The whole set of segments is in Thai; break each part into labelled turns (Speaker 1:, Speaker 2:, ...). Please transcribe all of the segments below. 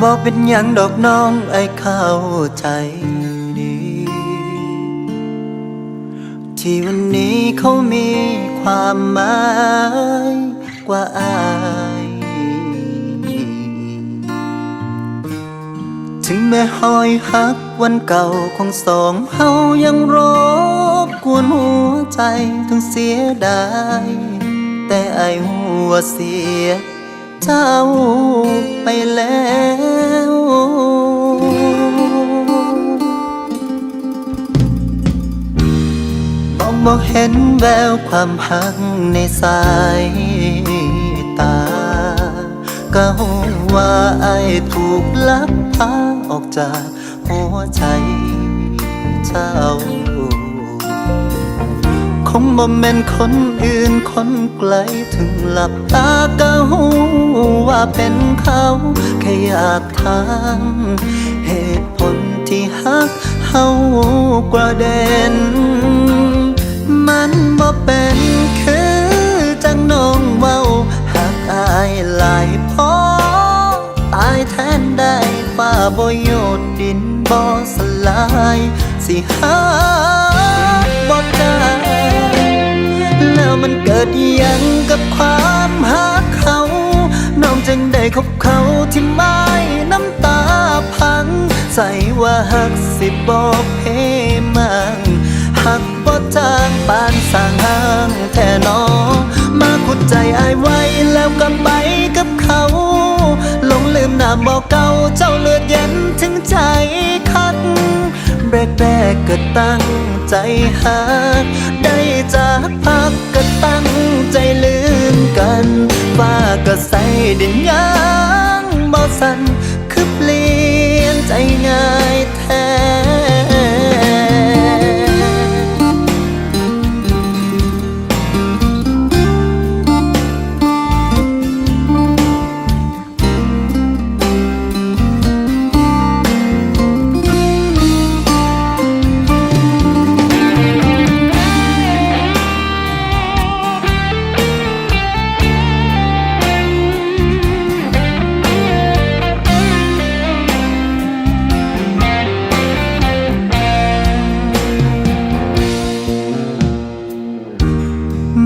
Speaker 1: บ่เป็นหยังดอกน้องไอ้เข้าใจดี ที่วันนี้เขามีความหมายกว่าอาย ถึงแม้หอยหักวันเก่าของสองเฮายังรบกวนหัวใจถึงเสียดาย แต่ไอายหัวเสีย เจ้าไปแล้วมองมองเห็นแววความหักในสายตา ก็หูว่าไอายถูกลักพาออกจากหัวใจเจ้า งบ่แม่นคนอื่นคนไกลถึงหลับตาก็หูว่าเป็นเขาแค่อยากถามเหตุผลที่หักเฮากว่าเด่นมันบ่เป็นคือจังน้องเว้าหักอายหลายพอตายแทนได้ฟ้าบ่โยดดินบ่สลายสิหา กิดยังกับความหักเขา น้องจึงได้คบเขาที่ไม่น้ำตาพัง ใส่ว่าหักสิบอกเพมังหักบ่จางปานสางห้างแท่นอมาขุดใจอายไว้แล้วก็ไปกับเขาลงลืมหน้าบอกเก่าเจ้าเลือดเย็นถึงใจคักแรกแรกๆก็ตั้งใจหาได้จากพัก ตั้งใจลืมกันฟ้าก็ใส่ดินยางบ่สันคือเปลี่ยนใจง่ายแท้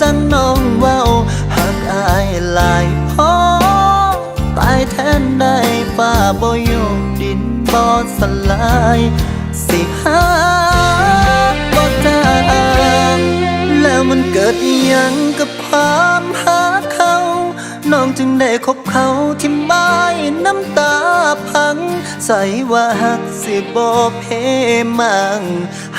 Speaker 1: จังน้องเว้าหักอายหลายพอตายแทนได้ฟ้าบ่โยกดินบ่สลาย สิหาบ่ได้แล้วมันเกิดอิหยังกับความหาเขา น้องจึงได้คบเขาที่ไม่น้ำตา ง ใส่ว่าหักสิบ่เพมัง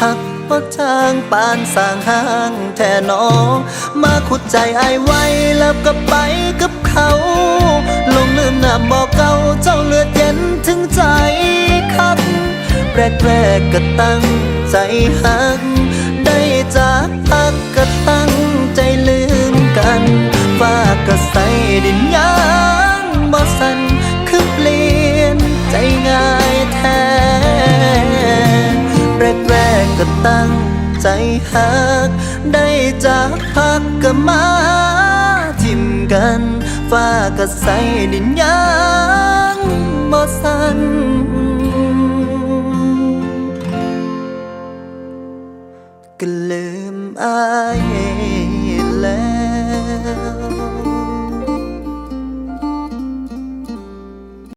Speaker 1: หักบ่จางปานสางห้างแท่น้อง มาขุดใจไอไว้แล้วก็ไปกับเขา ลงลืมน้ำบอกเก่าเจ้าเลือดเย็นถึงใจคักแรกแรกก็ตั้งใจหัก ได้จากพักก็ตั้งใจลืมกันฟ้าก็ใสดินยา ก็ตั้งใจหัก ได้จากพักก็มาทิมกันฟ้าก็ใส่ดินยางบ่สันก็ลืมอาย